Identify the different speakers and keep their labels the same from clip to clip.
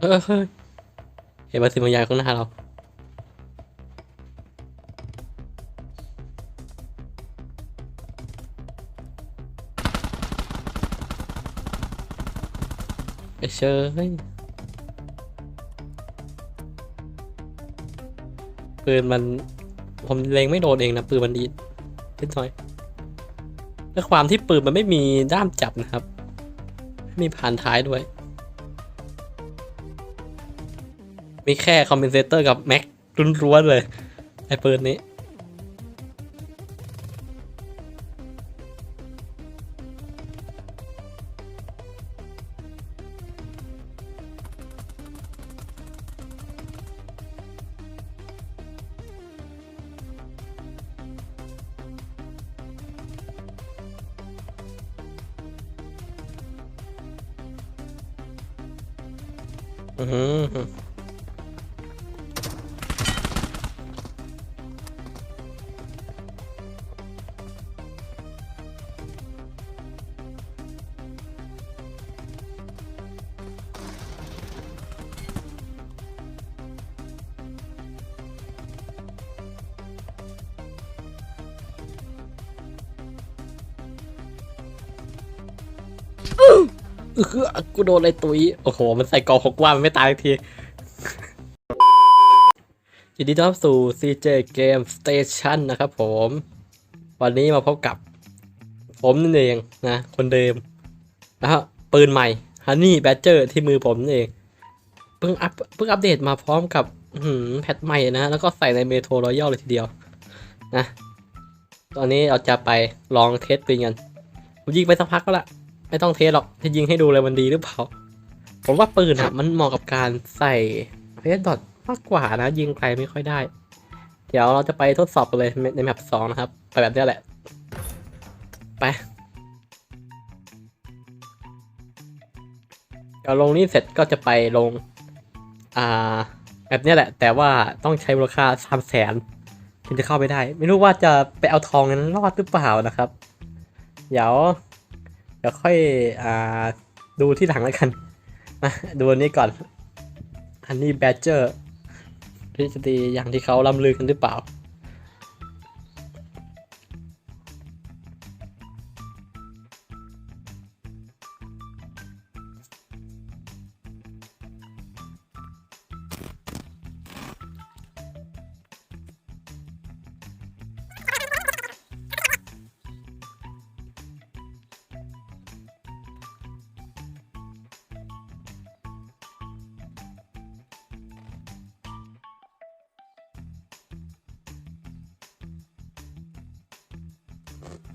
Speaker 1: เออเฮ้ยเห็นบาสิ่งบายาข้างหน้าเรา ไอ้เชยปืนมัน ผมเล็งไม่โดนเองนะปืนมันดีนิดหน่อยด้วยความที่ปืนมันไม่มีด้ามจับนะครับไม่มีผ่านท้ายด้วย มีแค่คอมเพนเซเตอร์กับแม็กรุนๆเลย ไอ้ปืนนี้อืม กูโดนอะไรตุยโอ้โห มันใส่กอหกว่ามันไม่ตายที ยินดีต้อนรับสู่ CJ Game Station นะครับผม วันนี้มาพบกับ ผมนั่นเองนะ คนเดิมนะฮะปืนใหม่ Honey Badger ที่มือผมนั่นเอง เพิ่งอัพเพิ่งอัปเดตมาพร้อมกับแพทใหม่นะ แล้วก็ใส่ในเมโทร o ยัลเลยทีเดียว นะ ตอนนี้เราจะไปลองเทสปืนกันผมยิงไปสักพักก็ละ ไม่ต้องเทสหรอกจะยิงให้ดูเลยมันดีหรือเปล่า ผมว่าปืนอะ มันเหมาะกับการใส่เพสดอทมากกว่านะ ยิงไกลไม่ค่อยได้ เดี๋ยวเราจะไปทดสอบกันเลยในแมปสองนะครับ ไปแบบนี้แหละ ไปเดี๋ยวลงนี่เสร็จก็จะไปลง อ่า แบบนี้แหละ แต่ว่าต้องใช้มูลค่าสามแสนถึงจะเข้าไปได้ ไม่รู้ว่าจะไปเอาทองนั้นรอดหรือเปล่านะครับ เดี๋ยว เดี๋ยวค่อยอ่าดูที่หลังแล้วกันมาดูอันนี้ก่อน อันนี้แบดเจอร์ทฤษฎีอย่างที่เขาล่ำลือกันหรือเปล่า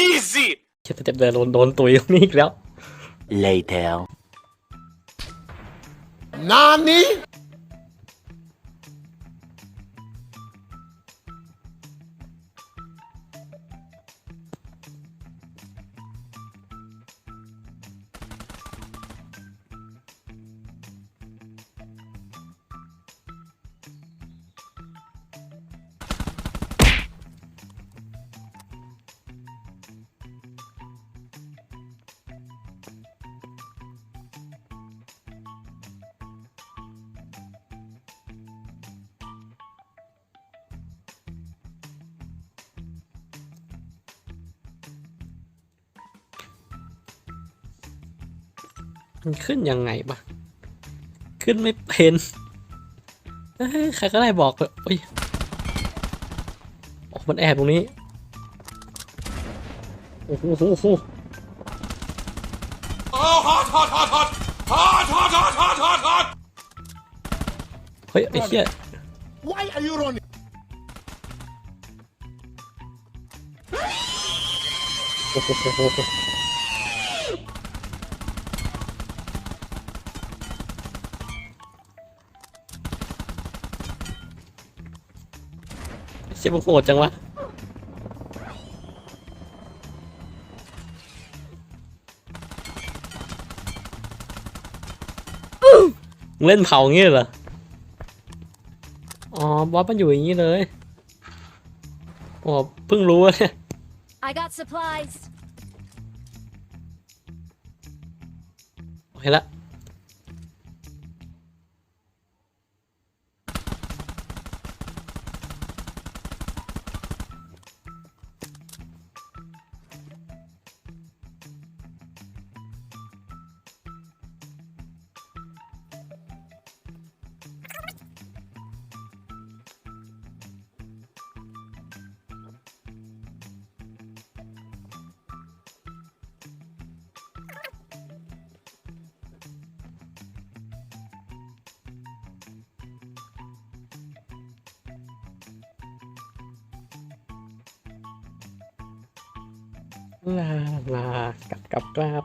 Speaker 2: Easy!
Speaker 1: เชฟเต็ปเดินโดนโดนตุยตรงนี้อีกแล้ว
Speaker 3: Later.
Speaker 2: Nani?
Speaker 1: มันขึ้นยังไงบ้างขึ้นไม่เป็นเอ้ยใครก็ได้บอกเลยโอ้ยโอ้มันแอบตรงนี้ โอ้โหโอ้โห
Speaker 2: Oh, hot, hot, hot, hot! Hot, hot, hot, hot, hot, hot!
Speaker 1: เฮ้ย ไอ้เหี้ย
Speaker 2: Why are you running?
Speaker 1: อ้โห ชี่ยมันโหดจังวะมึงเล่นเผาอย่างงี้เหรอ อ๋อบอสมันอยู่อย่างนี้เลยอ๋อเพิ่งรู้เนี่ย
Speaker 3: I got supplies.
Speaker 1: โอเคละ ลาลากลับกลับกลับ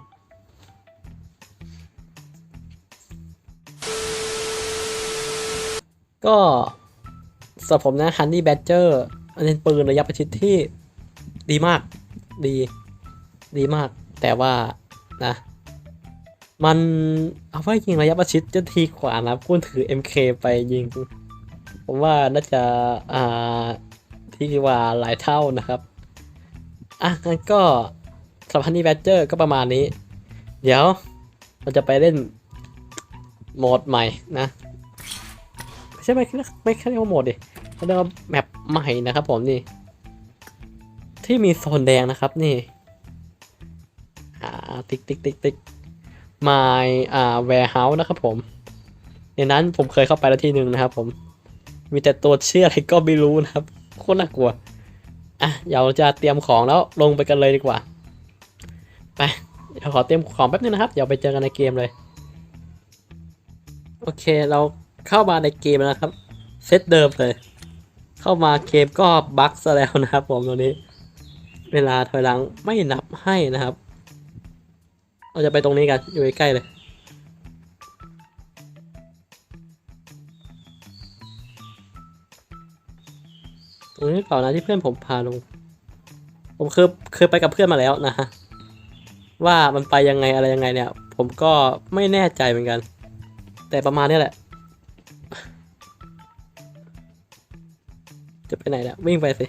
Speaker 1: ก็สำหรับผมนะ Honey Badger อันนี้ปืนระยะประชิดที่ดีมาก ดี ดีมาก แต่ว่านะ มันเอาไว้ยิงระยะประชิดจะทีกว่านะคุณถือ MK ไปยิง ผมว่าน่าจะ อ่า ที่ว่าหลายเท่านะครับ อะงั้นก็สำหรับ Honey Badger ก็ประมาณนี้ เดี๋ยวเราจะไปเล่นโหมดใหม่นะไม่ใช่ไม่ไม่แค่เรียกว่าโหมดดิเขาเรียกว่าแมปใหม่นะครับผมนี่ ที่มีโซนแดงนะครับนี่อ่าติ๊กติ๊กติ๊กติ๊ก my อ่า warehouse นะครับผมในนั้นผมเคยเข้าไปแล้วทีหนึ่งนะครับผม มีแต่ตัวเชื่ออะไรก็ไม่รู้นะครับ โคตรน่ากลัว อะเดี๋ยวเราจะเตรียมของแล้วลงไปกันเลยดีกว่า ไปเดี๋ยวขอเตรียมของแป๊บนึงนะครับ เดี๋ยวไปเจอกันในเกมเลย โอเคเราเข้ามาในเกมแล้วครับ เซตเดิมเลย เข้ามาเกมก็บั๊กซะแล้วนะครับ ผมตรงนี้ เวลาถอยหลังไม่นับให้นะครับ เราจะไปตรงนี้กันอยู่ใกล้เลย รงนี้เปล่านะที่เพื่อนผมพาลง ผมเคยเคยไปกับเพื่อนมาแล้วนะฮะว่ามันไปยังไงอะไรยังไงเนี่ย ผมก็ไม่แน่ใจเหมือนกัน แต่ประมาณนี้แหละ จะไปไหนเนี่ยวิ่งไปสิ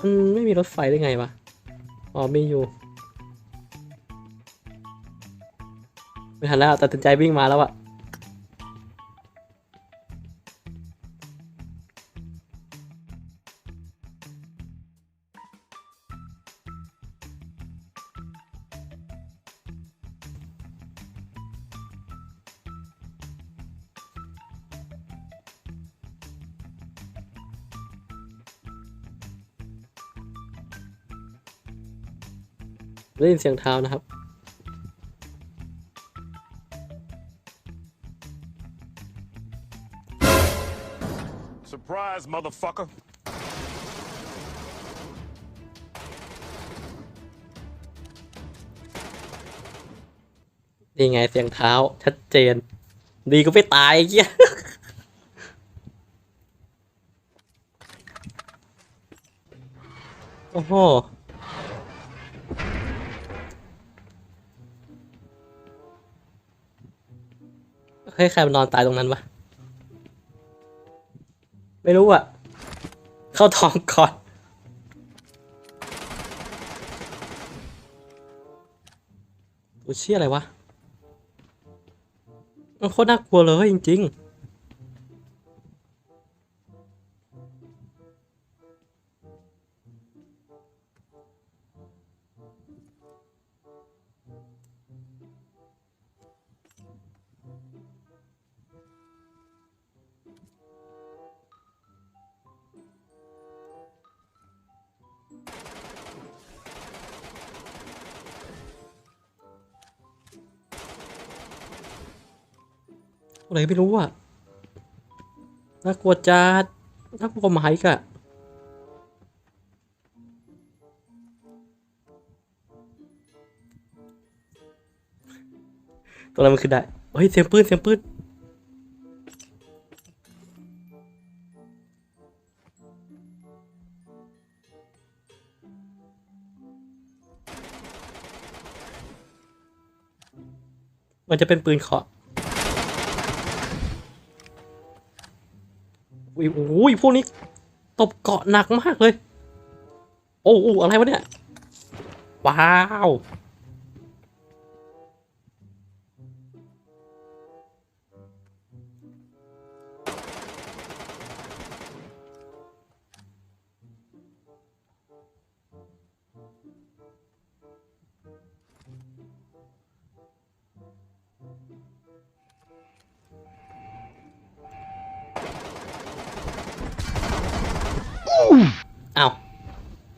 Speaker 1: มันไม่มีรถไฟได้ไงวะอ๋อมีอยู่ไม่ทันแล้วตัดสินใจวิ่งมาแล้วอะ ได้ยินเสียงเท้านะครับ
Speaker 2: Surprise, motherfucker.
Speaker 1: นี่ไงเสียงเท้าชัดเจน ดีก็ไปตายไอ้เหี้ยโอ้โห เฮ้ยใครมันนอนตายตรงนั้นวะ ไม่รู้อะเข้าท้องก่อน โอ้เชี่ยอะไรวะ มันโคตรน่ากลัวเลยจริงๆ อะไรไม่รู้อะน่ากลัวจัดน่ากลัวหมายกะตัวนั้นมันคือได้ เฮ้ยเสียงปืนเสียงปืนมันจะเป็นปืนเคาะ โอ้ยพวกนี้ตบเกาะหนักมากเลย โอ้โอ้อะไรวะเนี่ย ว้าว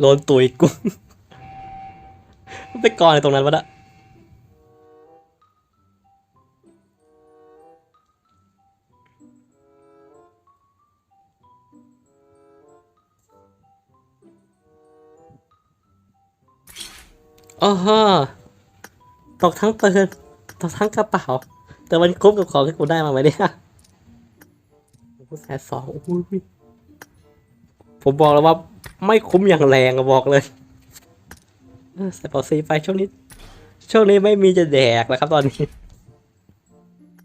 Speaker 1: โดนตุยกูมันไปกอนในตรงนั้นวะนะอ๋อฮะตกทั้งปืนตกทั้งกระเป๋า แต่มันคุ้มกับของที่กูได้มาไหมเนี่ยโอ้โหแสนสองโอ้โห ผมบอกแล้วว่าไม่คุ้มอย่างแรงอะบอกเลยเออใส่เป่าซีไปช่วงนี้ ช่วงนี้ไม่มีจะแดกแล้วครับตอนนี้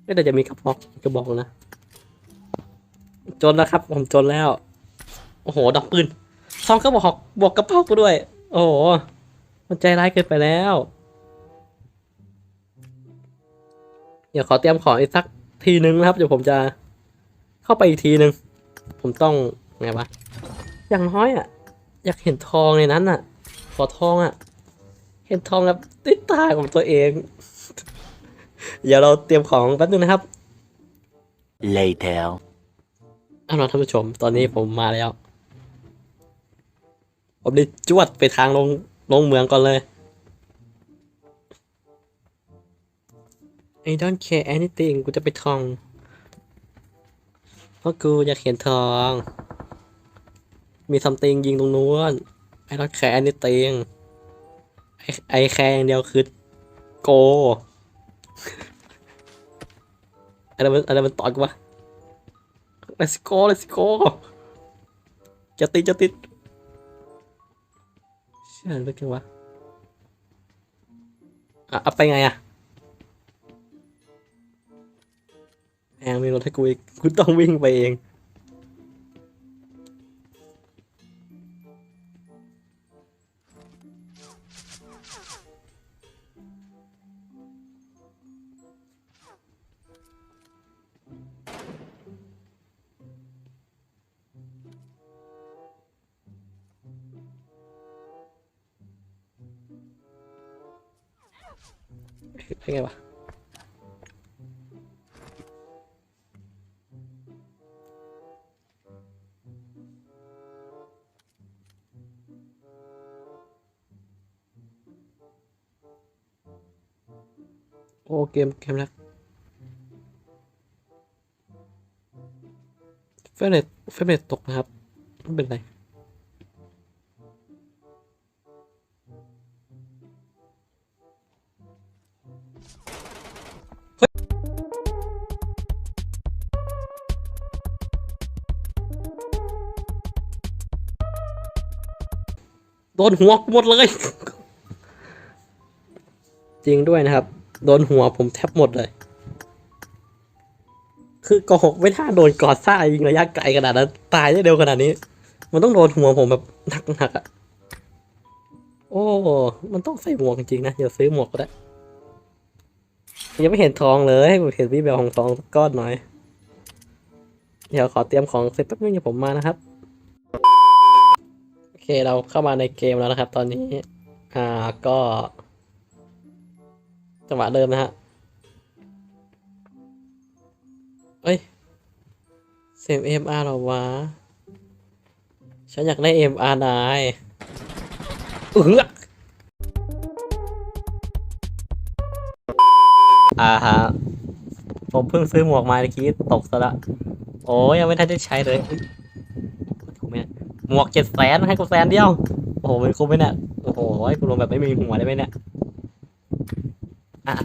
Speaker 1: ไม่แต่จะมีกระบอกกระบอกนะ จนแล้วครับ ผมจนแล้ว โอ้โหดอกปืนซองกระบอกบวกกระเป๋ากูด้วย โอ้โหมันใจร้ายเกินไปแล้ว เดี๋ยวขอเตรียมของอีกสักทีนึงนะครับ เดี๋ยวผมจะเข้าไปอีกทีนึง ผมต้องไงวะ อย่างน้อยอะ อยากเห็นทองในนั้นอะ ขอทองอะ เห็นทองแบบติดตาของตัวเอง เดี๋ยวเราเตรียมของแป๊บนึงนะครับ
Speaker 4: Later.
Speaker 1: เอาล่ะท่านผู้ชม ตอนนี้ผมมาแล้ว ผมได้จวดไปทางลงลงเมืองก่อนเลย I don't care anything กูจะไปทอง เพราะกูอยากเห็นทอง มีซัมติงยิงตรงนู้น I don't care anything ไอไอแคร์อย่างเดียวคือโกอะไรมันอะไรมันต่อยกูวะ let's go let's go จะติดจะติดเชื่อเรื่องกันวะอะเอาไปไงอะแองมีรถให้กูอีกกูต้องวิ่งไปเอง อ้เกมเกมแล้วเฟรมเรทเฟรมเรทตกนะครับไม่เป็นไรโดนหัวกูหมดเลย จริงด้วยนะครับ โดนหัวผมแทบหมดเลย คือโกหกไม่ท่าโดนกอดซ่ายิงระยะไกลขนาดนั้นตายได้เร็วขนาดนี้ มันต้องโดนหัวผมแบบหนักๆอะ่ะ โอ้ มันต้องใส่หมวกจริงๆนะ เดี๋ยวซื้อหมวกก็ได้ ยังไม่เห็นทองเลยให้ผมเห็นพี่เบลของทองกก้อนหน่อย เดี๋ยวขอเตรียมของเสร็จแป๊บนึงเดี๋ยวผมมานะครับ โอเคเราเข้ามาในเกมแล้วนะครับ ตอนนี้ อ่าก็ จังหวะเดิมนะฮะเอ้ยเซมเอ็มอาร์หรอวะ ฉันอยากได้เอ็มอาร์นายเอออ่าฮะ ผมเพิ่งซื้อหมวกมาเมื่อกี้ตกซะละ โอ้ยยังไม่ทันได้ใช้เลยถูกไหมหมวกเจ็ดแสนให้กูแสนเดียว โอ้โหมันคุ้มไหมเนี่ย โอ้โหให้กูลงแบบไม่มีหัวได้ไหมเนี่ย อะ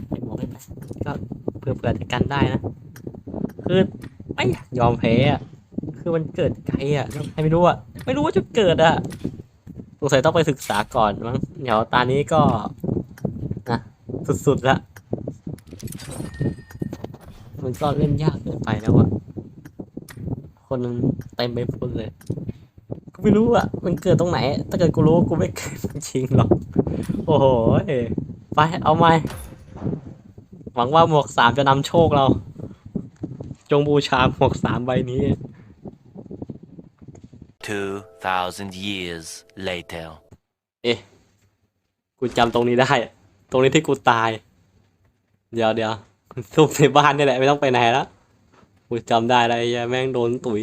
Speaker 1: เก็เผื่อเผื่อจะกันได้นะ คือไม่อยากยอมแพ้อะคือมันเกิดไกลอะใครไม่รู้อะไม่รู้ว่าจุดเกิดอะสงสัยต้องไปศึกษาก่อนมั้งเดี๋ยวตานี้ก็นะสุดๆละมันก็เล่นยากเกินไปแล้วอะคนมันเต็มไปหมดเลยกูไม่รู้อะ มันเกิดตรงไหน ถ้าเกิดกูรู้กูไม่เกิดจริงหรอก โอ้โหไปเอาไหม หวังว่าหมวกสามจะนำโชคเรา จงบูชาหมวกสามใบนี้
Speaker 4: 2,000 years later.
Speaker 1: เอ๊ะ กูจำตรงนี้ได้ ตรงนี้ที่กูตาย เดี๋ยวเดี๋ยวซุปในบ้านนี่แหละ ไม่ต้องไปไหนแล้วกูจำได้แล้วไอ้เหี้ยแม่งโดนตุ๋ย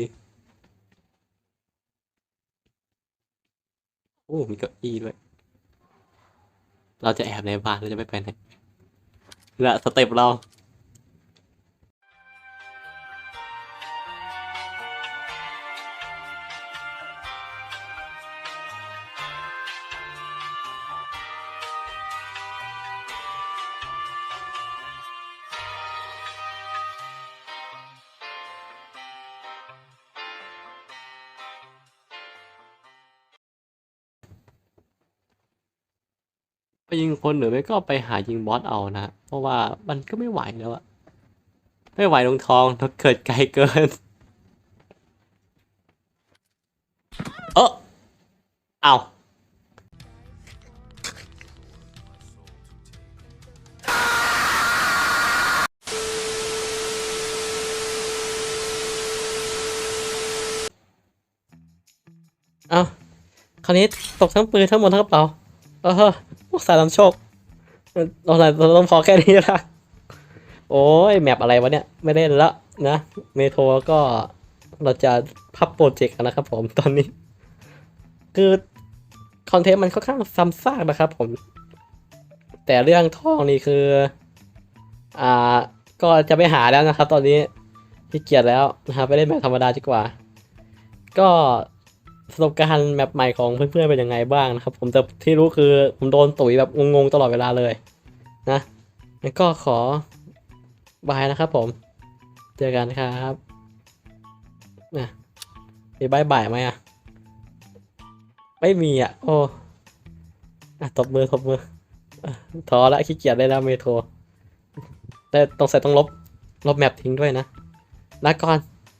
Speaker 1: โอ้มีเก้าอี้ด้วย เราจะแอบในบ้านเราจะไม่ไปไหนนี่แห ละสเต็ปเราไปยิงคนหรือไม่ก็ไปหายิงบอสเอานะ ราะว่ามันก็ไม่ไหวแล้วอะไม่ไหวลงทองถ้าเกิดไกลเกิน เออเอาเอาคราวนี้ตกทั้งปืนทั้งหมดทั้งกระเป๋า เออพวกสายลำโชค เราเราต้องพอแค่นี้ละโอ้ยแมปอะไรวะเนี่ย ไม่เล่นละนะ เมโทรก็เราจะพับโปรเจกต์กันนะครับผมตอนนี้ คือ คอนเทนต์มันค่อนข้างซ้ำซากนะครับผม แต่เรื่องท่องนี่คือ อ่า ก็จะไปหาแล้วนะครับ ตอนนี้ขี้เกียจแล้วนะครับไปเล่นแบบธรรมดาดีกว่า ก็ ประสบการณ์แมปใหม่ของเพื่อนๆเป็นยังไงบ้างนะครับ ผมแต่ที่รู้คือผมโดนตุ๋ยแบบงงๆตลอดเวลาเลยนะงั้นก็ขอบายนะครับผม เจอกันครับนะมีบายบายไหมอะ ไม่มีอะ โอ้อะตบมือตบมือท้อละขี้เกียจได้แล้วเมโทรแต่ต้องใส่ต้องลบ ลบแมปทิ้งด้วยนะลาก่อน